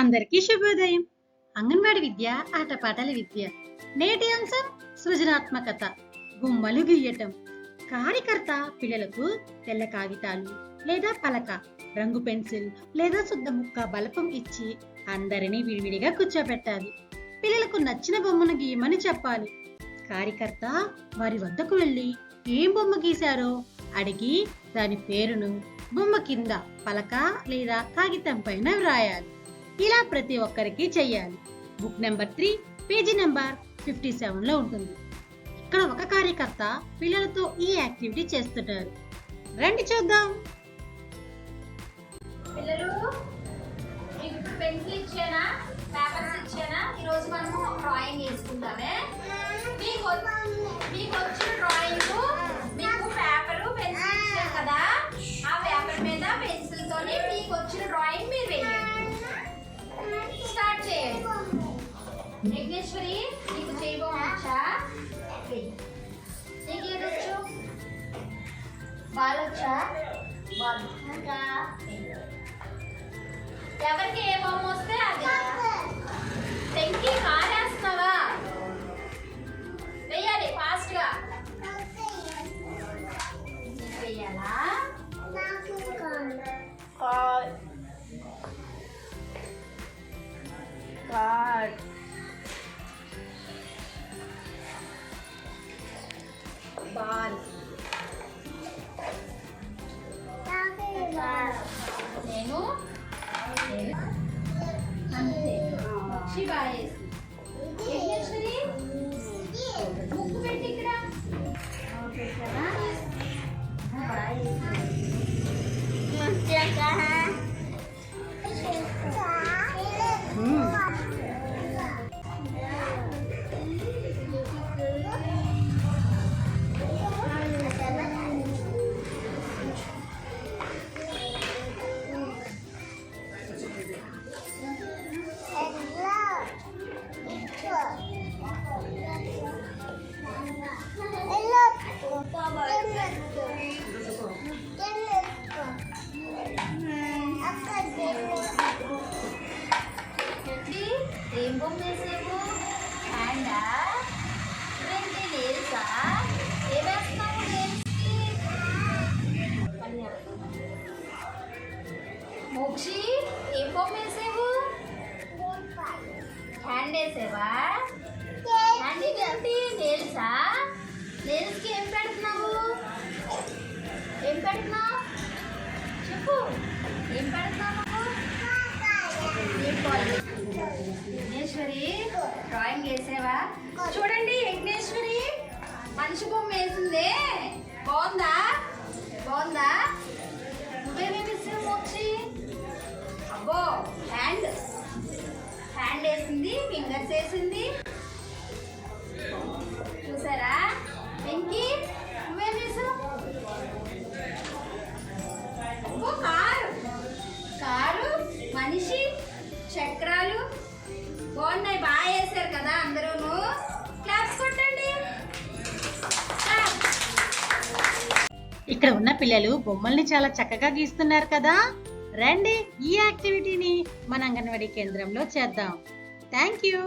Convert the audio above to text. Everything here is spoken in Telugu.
అందరికీ శుభోదయం. అంగన్వాడి విద్య ఆటపాటల విద్య నేటి అంశం సృజనాత్మకత బొమ్మలు గీయటం కార్యకర్త పిల్లలకు తెల్ల కాగితాలు లేదా పలక రంగు పెన్సిల్ లేదా శుద్ధ ముక్క బలపం ఇచ్చి అందరినీ విడివిడిగా కూర్చోబెట్టాలి పిల్లలకు నచ్చిన బొమ్మను గీయమని చెప్పాలి. కార్యకర్త వారి వద్దకు వెళ్ళి ఏం బొమ్మ గీశారో అడిగి దాని పేరును బొమ్మ కింద పలక లేదా కాగితం పైన వ్రాయాలి. ఇలా ప్రతి ఒక్కరికి చెయ్యాలి. Book number three page number fifty సెవెన్లో ఉంటుంది. ఇక్కడ ఒక కార్యకర్త పిల్లలతో ఈ యాక్టివిటీ చేస్తున్నారు రండి చూద్దాం. పిల్లలు మీకు పెన్సిల్ ఇచ్చానా? పేపర్స్ ఇచ్చానా? ఈరోజు మనము డ్రాయింగ్ వేసుకుంటామే మీకు మీకు వచ్చిన నీకు ఏది వచ్చు బాల్ వచ్చా బాల్ ఇంకా ఎవరికి ఏ బొమ్మ వస్తే అది టెంకి కారేస్తున్నావా వెయ్యాలి ఫాస్ట్ గా వెయ్యాలా కార్డ్ కార్డ్ బాల్ నేను? అంతే. ముక్కు పెట్టి ఇక్కడ. పెట్టారా ఏం బొమ్మ వేసావు హ్యాండా ఏంటి లేల్సా ఏం వేస్తున్నావు లేల్స్కి మోక్షి ఏం బొమ్మ వేసావు హ్యాండ్ వేసావా హ్యాండ్ ఏంటి నేల్సా నేల్స్కి ఏం పెడుతున్నావు? ఏం పెడుతున్నావు? చెప్పు. ఏం పెడుతున్నావు? నువ్వు ఏం పాలు? విఘ్నేశ్వరి డ్రాయింగ్ వేసావా? చూడండి విఘ్నేశ్వరి మనిషి బొమ్మ వేసిందే. బాగుందా? బాగుందా? నువ్వేమేమి మోక్షి? అబ్బో హ్యాండ్ హ్యాండ్ వేసింది ఫింగర్స్ వేసింది. బాగున్నాయి బాగా వేశారు కదా అందరూ క్లాప్స్ కొట్టండి. ఇక్కడ ఉన్న పిల్లలు బొమ్మల్ని చాలా చక్కగా గీస్తున్నారు కదా. రండి ఈ యాక్టివిటీని మన అంగన్వాడీ కేంద్రంలో చేద్దాం. Thank you